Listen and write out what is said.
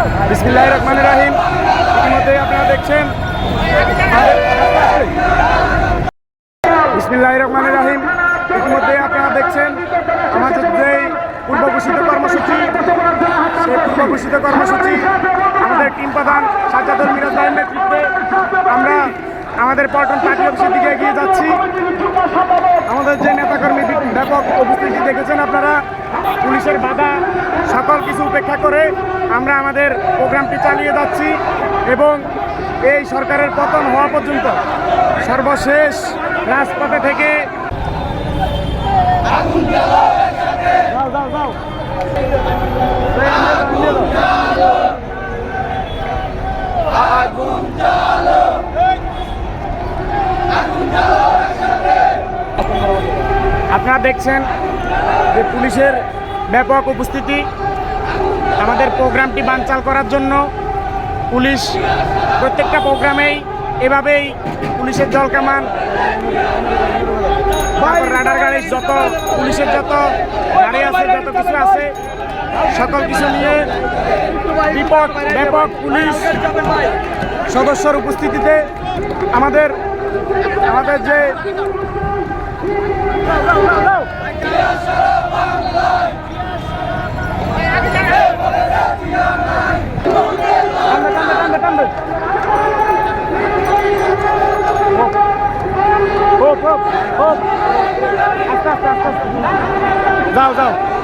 বিসমিল্লাহ রহমান রাহিম। ইতিমধ্যে আপনারা দেখছেন। বিসমিল্লাহ রহমান রাহিম। ইতিমধ্যে আপনারা দেখছেন আমাদের যে পূর্ব ঘোষিত কর্মসূচি, সেই পূর্ব ঘোষিত কর্মসূচি আমাদের টিম প্রধান সাজ্জাদুল মিরাজ ভাইয়ের নেতৃত্বে আমরা আমাদের পল্টন পার্টি অফিসের দিকে এগিয়ে যাচ্ছি আমাদের যে নেতাকর্মী ব্যাপক উপস্থিতি দেখেছেন আপনারা, পুলিশের বাধা, সকল কিছু উপেক্ষা করে আমরা আমাদের প্রোগ্রামটি চালিয়ে যাচ্ছি এবং এই সরকারের পতন হওয়া পর্যন্ত সর্বশেষ রাজপথে থেকে। আপনারা দেখছেন যে পুলিশের ব্যাপক উপস্থিতি, আমাদের প্রোগ্রামটি বানচাল করার জন্য পুলিশ প্রত্যেকটা প্রোগ্রামেই এভাবেই পুলিশের জলকামান রাডার গাড়ির যত পুলিশের যত গাড়ি আছে, যত কিছু আছে, সকল কিছু নিয়ে বিপদ, ব্যাপক পুলিশ সদস্যর উপস্থিতিতে আমাদের আমাদের যে যাও যাও।